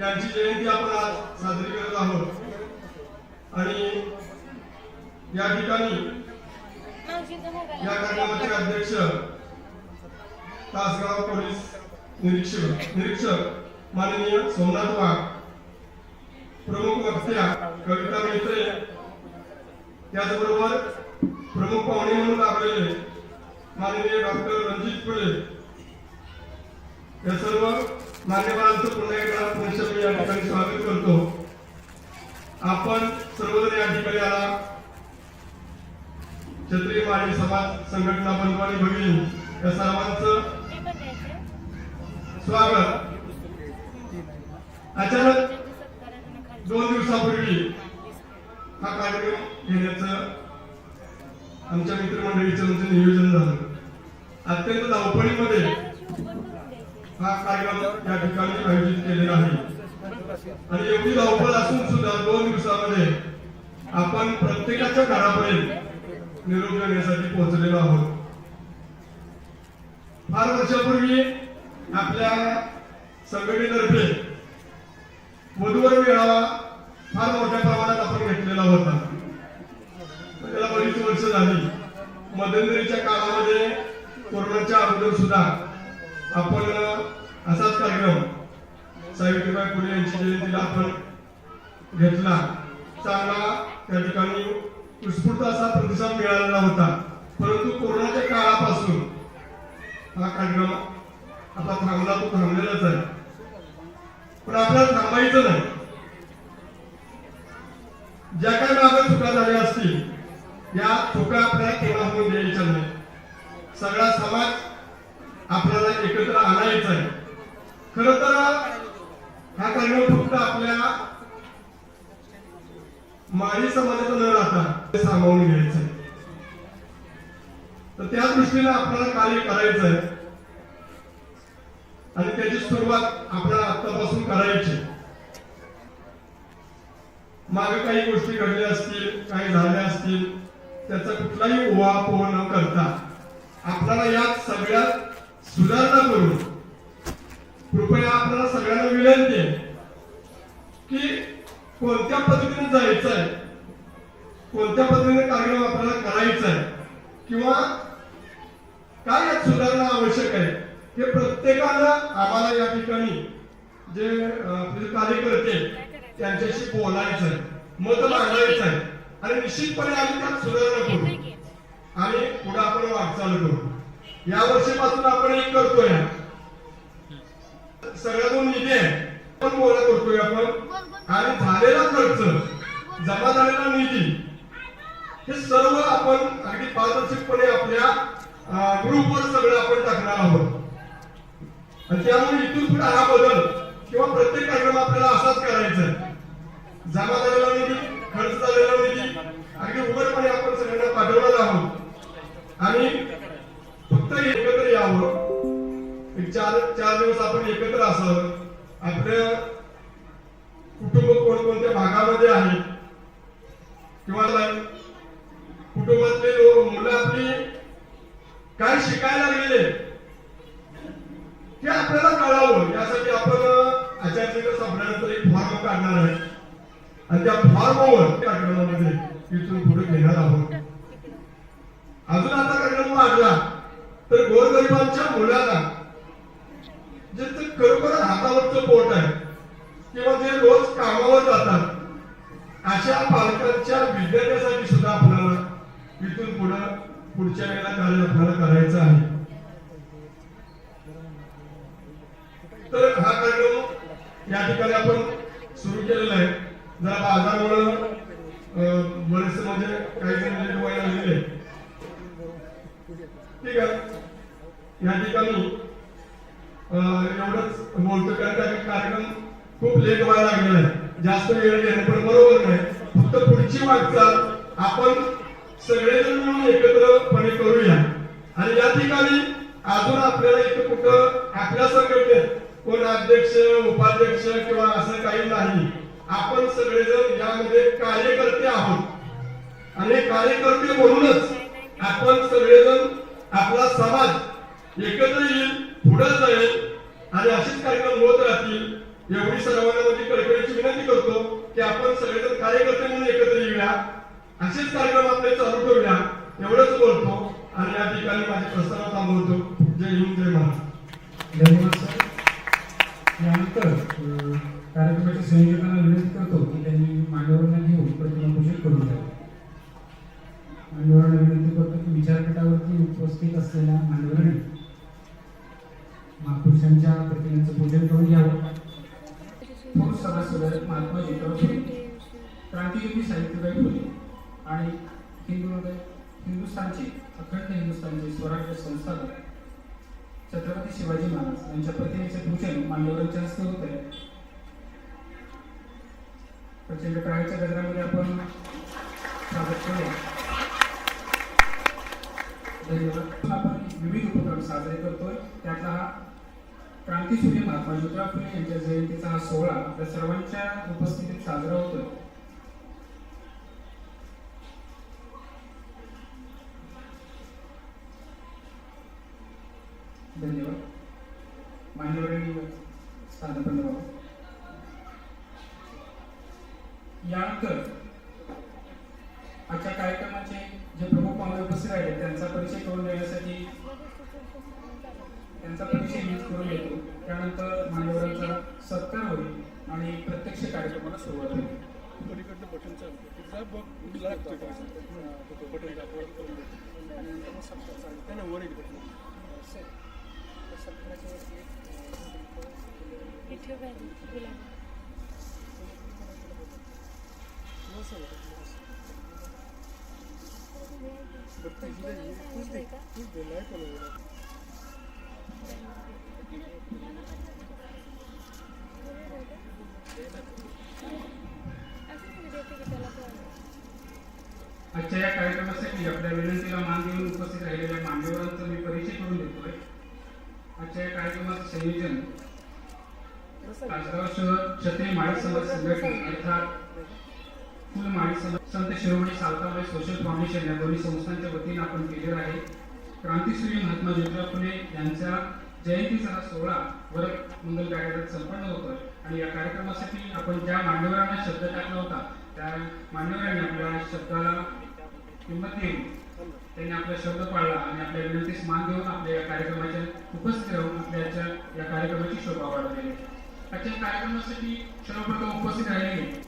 यांची जयंती आपण आज साजरी करत आहोत. आणि या ठिकाणी या कार्यक्रमाचे अध्यक्ष तासगाव पोलीस निरीक्षक निरीक्षक माननीय सोमनाथ वाघ प्रमुख वक्त्या कविता मेत्रे त्याचबरोबर प्रमुख पाहुणे म्हणून लाभलेले माननीय डॉक्टर रणजित फुले या सर्व मान्यवरांचं पुन्हा एकदा पुरुष मी या ठिकाणी स्वागत करतो. आपण सर्वजण या ठिकाणी आला. क्षत्रिय माळी समाज संघटना बंधवानी भगिनी या सर्वांचं स्वागत. अचानक दोन दिवसापूर्वी हा कार्यक्रम घेण्याचं आमच्या मित्रमंडळीचं आमचं नियोजन झालं. अत्यंत धावपळीमध्ये हा कार्यक्रम या ठिकाणी आयोजित केलेला आहे. आणि एवढी धावपळ असून सुद्धा दोन दिवसामध्ये आपण प्रत्येकाच्या घरापर्यंत निरोप देण्यासाठी पोहोचलेलो आहोत. फार वर्षापूर्वी आपल्या संघटनेतर्फे वधूवर मेळावा फार मोठ्या प्रमाणात आपण घेतलेला होता. त्याला बरीच वर्ष झाली. मध्यंतरीच्या काळामध्ये कोरोनाच्या अगोदर सुद्धा आपण कार्यक्रम सावित्रीबाई फुले यांची जयंतीला आपण घेतला. चांगला त्या ठिकाणी उत्स्फूर्त असा प्रतिसाद मिळालेला होता. परंतु कोरोनाच्या काळापासून हा कार्यक्रम आता थांबला तो थांबलेलाच आहे. पण आपल्याला थांबायचं नाही. ज्या काही मागे चुका झाल्या असतील या चुका आपल्याला केव्हा होऊन द्यायच्या नाही सगळा समाज आपल्याला एकत्र आणायचा आहे. खर तर हा कार्यक्रम फक्त आपल्या माळी समाजाचा न राहता ते सामावून घ्यायचं आहे. तर त्या दृष्टीने आपल्याला कार्य करायचं आहे. आणि त्याची सुरुवात आपल्याला आतापासून करायची मागे काही गोष्टी घडल्या असतील काही झाल्या असतील त्याचा कुठलाही उहापोह न करता आपल्याला यात सगळ्यात सुधारणा करून कृपया आपल्याला सगळ्यांना विनंती आहे की कोणत्या पद्धतीने जायचं आहे कोणत्या पद्धतीने कार्यक्रम आपल्याला करायचा आहे किंवा काय यात सुधारणा आवश्यक आहे हे प्रत्येकानं आम्हाला या ठिकाणी जे आपले कार्यकर्ते त्यांच्याशी बोलायचं आहे मत मांडायचं आहे आणि निश्चितपणे आम्ही त्यात सुधारणा करू. आणि पुढे आपण वाटचाल करू. या वर्षीपासून आपण एक करतोय. सगळ्यातून निधी आहे पण बोलत होतोय आपण? आणि झालेला खर्च जमा झालेला निधी हे सर्व आपण अगदी पारदर्शकपणे आपल्या ग्रुपवर सगळं आपण टाकणार आहोत. आणि त्यामुळे इथून पुढे हा बदल किंवा प्रत्येक कार्यक्रम आपल्याला असाच करायचा जमा झालेला निधी खर्च झालेला निधी अगदी उघडपणे आपण सगळ्यांना पाठवणार आहोत. आणि फक्त एकत्र यावं. चार चार दिवस आपण एकत्र असं आपल्या कुटुंब कोणकोणत्या भागामध्ये आहेत किंवा कुटुंबातले लोक मुलं आपली काय शिकायला गेले हे आपल्याला कळावं. यासाठी आपण आचार्य संपल्यानंतर एक फॉर्म काढणार आहे. आणि त्या फॉर्मवर कार्यक्रमामध्ये तिथून पुढे घेणार आहोत. अजून आता कार्यक्रम वाढला तर गोरगरिबांच्या मुलाला जे ते खरोखर हातावरचं पोट आहे किंवा जे रोज कामावर जातात अशा पालकांच्या विद्यार्थ्यासाठी सुद्धा आपल्याला इथून पुढे पुढच्या वेळेला कार्य आपल्याला करायचं आहे. तर हा कार्यक्रम या ठिकाणी आपण सुरू केलेला आहे. जरा बाजारामुळे अं, म्हणजे काही जण व्हायला लागलेले ठीक आहे. या ठिकाणी एवढंच बोलतो कारण का कार्यक्रम खूप लेट व्हायला लागलेला आहे. जास्त वेळ घेणं पण बरोबर नाही. फक्त पुढची वाटचाल आपण सगळेजण मिळून एकत्रपणे करूया. आणि या ठिकाणी अजून आपल्याला इथं कुठं आपल्या संघटनेत कोण अध्यक्ष उपाध्यक्ष किंवा असं काही नाही. आपण सगळेजण यामध्ये कार्यकर्ते आहोत. आणि कार्यकर्ते म्हणूनच आपण सगळेजण आपला समाज एकत्र येईल. पुढे जाईल आणि असेच कार्यक्रम होत राहतील एवढी सर्वांना म्हणजे कळकळीची विनंती करतो की आपण सगळेजण कार्यकर्ते म्हणून एकत्र येऊया. असेच कार्यक्रम आपले चालू ठेवूया एवढंच बोलतो आणि या ठिकाणी माझे प्रस्ताव थांबवतो. जय हिंद जय महाराज धन्यवाद सर. यानंतर कार्यक्रमाच्या संयोजकांना विनंती करतो की त्यांनी मान्यवरांना घेऊन प्रतिमापूजन करून द्यावं मान्यवरांना विनंती करतो की विचारपीठावरती उपस्थित असलेल्या मान्यवरांनी महापुरुषांच्या प्रतिमेचं पूजन करून घ्यावं. थोर सभासद महात्मा ज्योतिराव फुले क्रांतियोगी साहित्यबाई फुले आणि हिंदू हिंदुस्थानचे अखंड हिंदुस्थानचे स्वराज्य संस्थापक छत्रपती शिवाजी महाराज यांच्या प्रतिमेचे पूजन मान्यवरांच्या हस्ते होत. आहे प्रचंड काळाच्या गजरामध्ये आपण स्वागत केले. धन्यवाद. आपण विविध उपक्रम साजरे करतोय. त्यातला हा क्रांतीसूर्य महात्मा ज्योतिराव फुले यांच्या जयंतीचा हा सोहळा आपल्या सर्वांच्या उपस्थितीत साजरा होतोय. धन्यवाद. मान्यवरांनी स्थानपन्न यानंतर आजच्या कार्यक्रमाचे जे प्रमुख पाहुणे उपस्थित राहिले त्यांचा परिचय करून देण्यासाठी त्यांचा परिचय मीच करून देतो त्यानंतर मान्यवरांचा सत्कार होईल आणि प्रत्यक्ष कार्यक्रमाला सुरुवात होईल बटन चालू तिथला बघ कुठला लागतोय का तो बटन दाखवा करून देतो आणि नंतर मग सप्ताह चालू त्यानं वर एक बटन इथे गुलाब तूच दे आजच्या या कार्यक्रमासाठी आपल्या विनंतीला मान देऊन उपस्थित राहिलेल्या मान्यवरांचा मी परिचय करून देतोय. आजच्या या कार्यक्रमाचं संयोजन तासगाव शहर क्षत्रिय माळी समाज संघटना अर्थात फुल माळी समाज संत शिरोमणी सावताबाई सोशल फाउंडेशन या दोन्ही संस्थांच्या वतीने आपण केलेलं आहे. क्रांतिश्री महात्मा ज्योतिराव फुले यांच्या जयंतीचा हा सोहळा वरद मंगल कार्यालयात संपन्न होतोय. आणि या कार्यक्रमासाठी आपण ज्या मान्यवरांना शब्द टाकला होता त्या मान्यवरांनी आपल्या शब्दाला किंमत देऊन त्यांनी आपला शब्द पाळला आणि आपल्या विनंतीस मान देऊन आपल्या या कार्यक्रमाच्या उपस्थित राहून आपल्याच्या या कार्यक्रमाची शोभा वाढवलेली आहे आजच्या कार्यक्रमासाठी सर्वप्रथम उपस्थित राहिलेले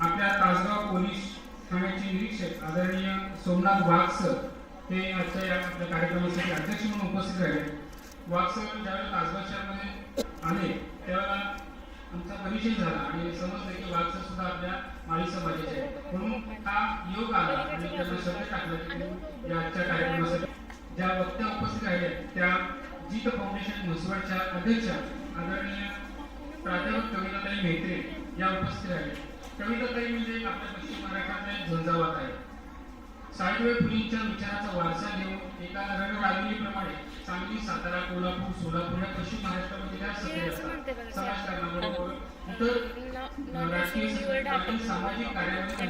आपल्या तासगाव पोलीस ठाण्याचे निरीक्षक आदरणीय सोमनाथ वाघ सर ते आजच्या या आपल्या कार्यक्रमासाठी अध्यक्ष म्हणून उपस्थित राहिले. वाघ ज्यावेळेला तासगाव शहरामध्ये आले त्यावेळेला आमचा परिचय झाला आणि समजलं की वाघ सुद्धा आपल्या माळी समाजाचे आहेत म्हणून हा योग आला आणि त्यांना शब्द टाकला की तुम्ही या आजच्या कार्यक्रमासाठी ज्या वक्त्या उपस्थित राहिल्या त्या जीत फाउंडेशन म्हसवडच्या अध्यक्षा आदरणीय प्राध्यापक कविताताई मेहत्रे या उपस्थित राहिल्या कविताताई म्हणजे आपल्या पश्चिम महाराष्ट्रातल्या झंझावात आहे. सावित्रीबाई फुलेंच्या विचाराचा वारसा घेऊन एका रणरागिणीप्रमाणे सांगली सातारा कोल्हापूर सोलापूर या पश्चिम महाराष्ट्रामध्ये त्या सक्रिय असतात राजकीय सामाजिक कार्यामध्ये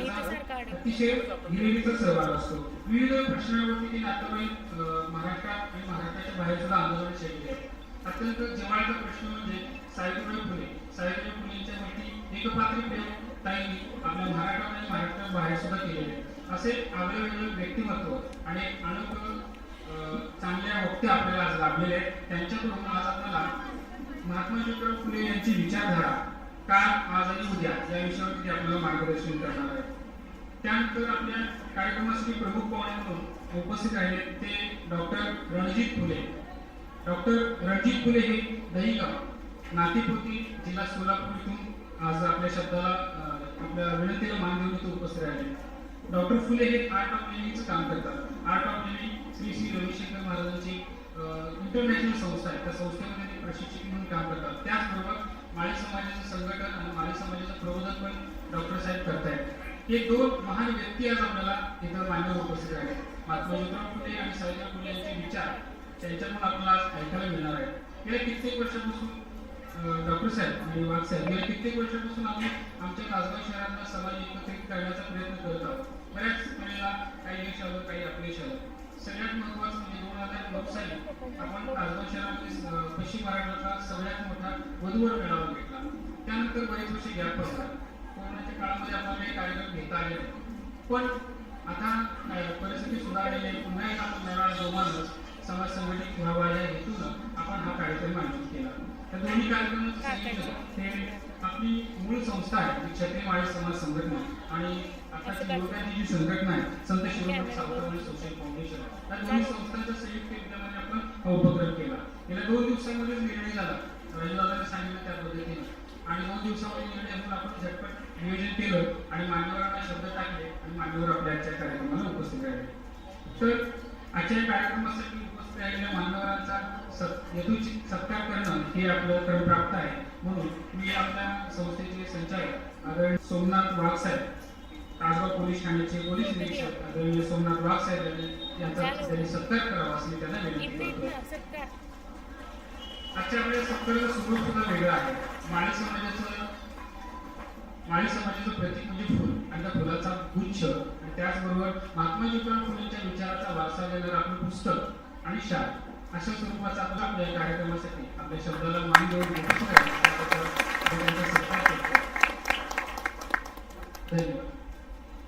अतिशय हिरिरीचा सहभाग असतो विविध प्रश्नांवरती ते नातेवाईक अं, महाराष्ट्रात आणि महाराष्ट्राच्या बाहेर सुद्धा आंदोलन केलेले आहे अत्यंत जिव्हाळ्याचा प्रश्न म्हणजे सावित्रीबाई फुले सावित्रीबाई फुलेंच्या वरती एकपात्री प्रेम ताईंनी आपल्या महाराष्ट्रात आणि बाहेर सुद्धा केलेले आहे. असे आगळेवेगळे व्यक्तिमत्व आणि अनेक चांगल्या वक्ते आपल्याला आज लाभलेले आहेत. त्यांच्याकडून आज आपल्याला महात्मा ज्योतिराव फुले यांची विचारधारा काल आज आणि उद्या या विषयावरती आपल्याला मार्गदर्शन करणार आहे त्यानंतर आपल्या कार्यक्रमासाठी प्रमुख पाहुणे म्हणून उपस्थित राहिले ते डॉक्टर रणजित फुले. डॉक्टर रणजित फुले हे दहीगाव नातेपुती जिल्हा सोलापूर इथून आज आपल्या शब्दाला आपल्या विनंतीला मान देऊन इथे उपस्थित राहिले. डॉक्टर फुले हे आर्ट ऑफ लिव्हिंगचं काम करतात. Art of living Shri Shri Ravishankar महाराजांची इंटरनॅशनल संस्था आहे. त्या संस्थेमध्ये ते प्रशिक्षक म्हणून काम करतात. त्याचबरोबर माळी समाजाचं संघटन आणि माळी समाजाचं प्रबोधन पण डॉक्टर साहेब करतायत. हे दोन महान व्यक्ती आज आपल्याला इथं मान्यवर उपस्थित आहे महात्मा ज्योतिराव फुले आणि सावित्रा फुले यांचे विचार त्यांच्यातून आपल्याला ऐकायला मिळणार आहे गेल्या कित्येक वर्षापासून डॉक्टर साहेब आणि वाघ साहेब गेल्या कित्येक वर्षापासून आम्ही आमच्या खासगाव शहरांना समाज एकत्रित करण्याचा प्रयत्न करत आहोत. बऱ्याच वेळेला काही यश आलं काही अपयश आलं सगळ्यात महत्वाचं म्हणजे दोन हजार नऊ साली आपण खासगाव शहरामध्ये पश्चिम महाराष्ट्राचा सगळ्यात मोठा वधूवर मेळावा घेतला. त्यानंतर बरेच वर्ष गॅप पडला. कोरोनाच्या काळामध्ये आपल्याला काही कार्यक्रम घेता आले पण आता परिस्थिती सुधारलेली आहे. पुन्हा एक आपण मेळावा जोमानच. समाज संघटित व्हावा या हेतूनं आपण हा कार्यक्रम आयोजित केला. त्या दोन्ही कार्यक्रमाचं संयोजन हे आपली मूळ संस्था आहे जी क्षत्रिय माळी समाज संघटना. आणि युवकांची जी संघटना आहे संत शिरोमणी सावतावाडी सोशल फाउंडेशन या दोन्ही संस्थांच्या संयुक्त विद्यमाने आपण हा उपक्रम केला. गेल्या दोन दिवसांमध्येच निर्णय झाला. राजूदादांनी सांगितलं त्या पद्धतीने. आणि दोन दिवसामध्ये निर्णय होऊन आपण झटपट नियोजन केलं आणि मान्यवरांना शब्द टाकले आणि मान्यवर आपल्या आजच्या कार्यक्रमाला उपस्थित राहिले. तर आजच्या कार्यक्रमासाठी उपस्थित राहिलेल्या मान्यवरांचा सत- यथोचित सत्कार करणं हे आपलं क्रमप्राप्त आहे. म्हणून मी आपल्या संस्थेचे संचालक आदरणीय सोमनाथ वाघसाहेब तासगाव पोलीस ठाण्याचे पोलीस निरीक्षक आदरणीय सोमनाथ वाघसाहेब यांनी यांचा त्यांनी सत्कार करावा असं मी त्यांना विनंती करतो. आजच्या आपल्या सत्काराचं स्वरूप सुद्धा वेगळं आहे. माळी समाजाचं माळी समाजाचं प्रतीक म्हणजे फुल आणि त्या फुलाचा गुच्छ. आणि त्याचबरोबर महात्मा ज्योतिराव फुलेंच्या विचाराचा वारसा देणारं आपलं पुस्तक आणि शाल अशा स्वरूपाचा आपण आपल्या कार्यक्रमासाठी आपल्या शब्दाला मान देऊन धन्यवाद.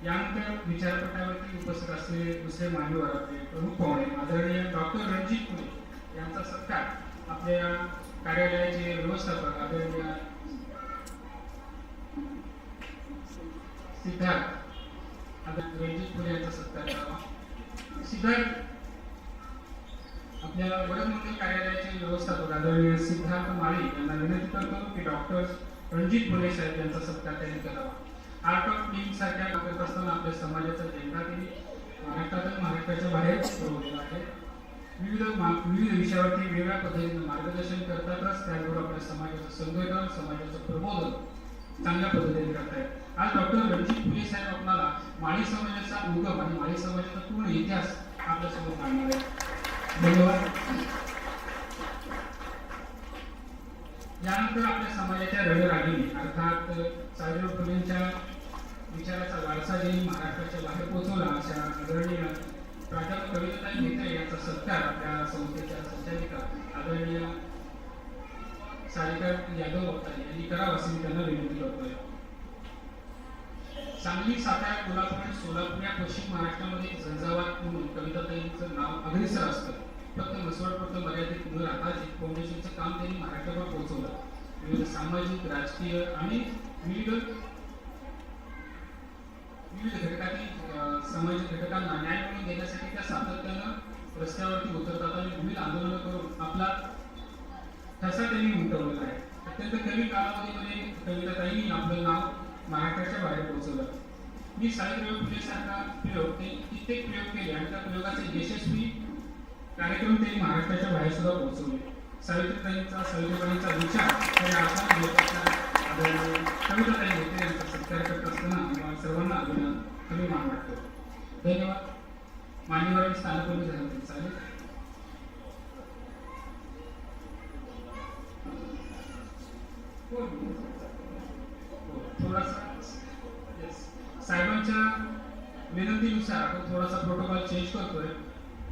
यानंतर विचारपटावरती उपस्थित असलेले दुसरे मान्यवर आपले प्रमुख पाहुणे आदरणीय डॉक्टर रणजित पुणे यांचा सत्कार आपल्या कार्यालयाचे व्यवस्थापक आदरणीय सिद्धार्थ आता रणजित पुणे यांचा सत्कार करावा. सिद्धार्थ या वडमंगल कार्यालयाचे व्यवस्थापक आदरणीय सिद्धार्थ माळी यांना विनंती करतो की डॉक्टर रणजित फुले साहेब यांचा सत्कार त्यांनी करावा. आर्ट ऑफ लिव्हिंग सारख्या करत असताना आपल्या समाजाचा झेंडा त्यांनी महाराष्ट्रातून महाराष्ट्राच्या बाहेर पुरवलेला आहे. विविध मा- विविध विषयावरती वेगळ्या पद्धतीने मार्गदर्शन करतातच. त्याचबरोबर आपल्या समाजाचं संघटन समाजाचं प्रबोधन चांगल्या पद्धतीने करतायत. आज डॉक्टर रणजित फुले साहेब आपल्याला माळी समाजाचा उगम आणि माळी समाजाचा पूर्ण इतिहास आपल्यासमोर मांडणार आहे धन्यवाद. यानंतर आपल्या समाजाच्या रणरागिणी अर्थात साहेबराव फुलेंच्या विचाराचा वारसा जे महाराष्ट्राच्या बाहेर पोहोचवला अशा आदरणीय प्राध्यापक कविताताई मेहते यांचा सत्कार आपल्या संस्थेच्या संचालिका आदरणीय सारिका यादव वक्तारी यांनी करावा असं मी त्यांना विनंती करतोय. सांगली सातारा कोल्हापूर आणि सोलापूर या पश्चिम महाराष्ट्रामध्ये झंझावात म्हणून कविताताईंचं नाव अग्रेसर असतं. फक्त नसवडपुरतं मर्यादित न राहता जी फाउंडेशनचं काम त्यांनी महाराष्ट्रावर पोहोचवलं. विविध सामाजिक राजकीय आणि विविध विविध घटकातील सामाजिक घटकांना न्याय मिळवून देण्यासाठी त्या सातत्यानं रस्त्यावरती उतरतात आणि विविध आंदोलनं करून आपला ठसा त्यांनी उमटवलेला आहे. अत्यंत कमी कालावधीमध्ये कविताताईंनी आपलं नाव महाराष्ट्राच्या बाहेर पोहोचवलं. मी सावित्रीबाई फुले प्रयोग ते कित्येक प्रयोग केले आणि त्या प्रयोगाचे यशस्वी कार्यक्रम त्यांनी महाराष्ट्राच्या बाहेर सुद्धा पोहोचवले. सावित्रीताईंचा सावित्रीबाईंचा विचार हे आपण कविताताई होते यांचा सत्कार करत असताना आम्हाला सर्वांना कमी मान वाटतो. धन्यवाद. मान्यवर स्थानपूर्वी झालं तरी चालेल. हो. थोडासा साहेबांच्या विनंतीनुसार आपण थोडासा प्रोटोकॉल चेंज करतोय.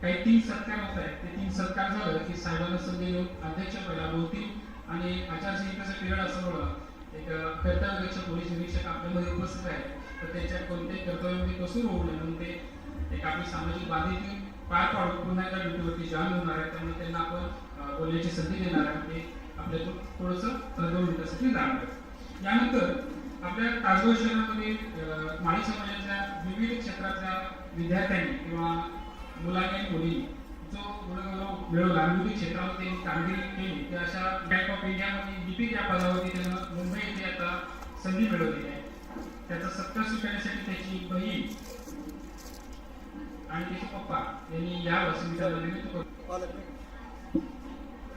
काही तीन सत्कार होत आहेत. ते तीन सत्कार झालं की साहेबांना संधी देऊन अध्यक्ष पहिला बोलतील आणि आचारसंहितेचा पिरियड असं म्हणून एक कर्तव्यदक्ष पोलीस निरीक्षक आपल्यामध्ये उपस्थित आहेत. तर त्याच्या कोणत्याही कर्तव्यामध्ये कसूर होऊ नये म्हणून ते एक आपली सामाजिक बांधिलकी पार पाडून पुन्हा एकदा ड्युटीवरती जॉईन होणार आहे त्यामुळे त्यांना आपण बोलण्याची संधी देणार आहे ते आपल्यातून थोडंसं दोन मिनिटासाठी जाणार आहे यानंतर आपल्या तासगाव शहरामध्ये माळी समाजाच्या विविध क्षेत्रातल्या विद्यार्थ्यांनी किंवा मुलांनी मुलींनी जो गुणगौरव मिळवला विविध क्षेत्रामध्ये कामगिरी केली त्या अशा बँक ऑफ इंडियामध्ये लिपिक या पदावरती त्यानं मुंबई येथे आता संधी मिळवलेली आहे त्याचा सत्कार स्वीकारण्यासाठी त्याची बहीण आणि त्याचे पप्पा यांनी या त्याला विनंती करतो.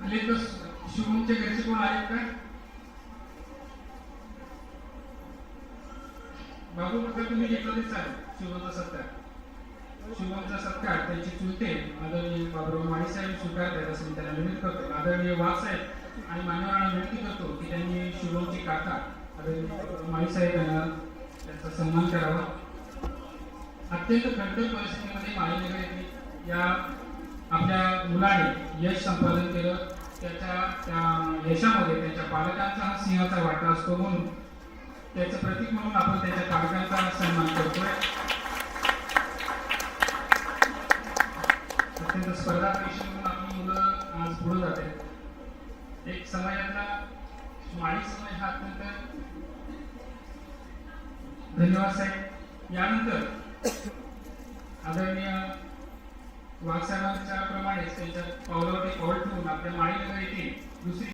आले तर शुभमच्या घरचे कोण आहेत का बाबू प्रकार तुम्ही घेतला आहे शिवचा सत्कार. शुभमचा सत्कार त्यांचे चुलते आदरणीय बाबुराव माळी साहेब स्वीकारतात असं मी त्यांना विनंती करतो. आदरणीय वाघ साहेब आणि मान्यवरांना विनंती करतो की त्यांनी शिवमची काका आदरणीय माळी साहेब यांना त्यांचा सन्मान करावा. अत्यंत खडतर परिस्थितीमध्ये माळीनगर येथे या आपल्या मुलाने यश संपादन केलं. त्याच्या त्या यशामध्ये त्याच्या पालकांचा हा सिंहाचा वाटा असतो म्हणून त्याचं प्रतीक म्हणून आपण त्याच्या कागदांचा सन्मान करतोय. अत्यंत स्पर्धा परीक्षेमधून आपली मुलं आज पुढे जाते. एक समाजातला माळी समाज हा अत्यंत धन्यवाद साहेब. यानंतर आदरणीय वाघसाहेबांच्या प्रमाणेच त्यांच्या पावलावरती पाऊल ठेवून आपल्या माळीनगर येथील दुसरी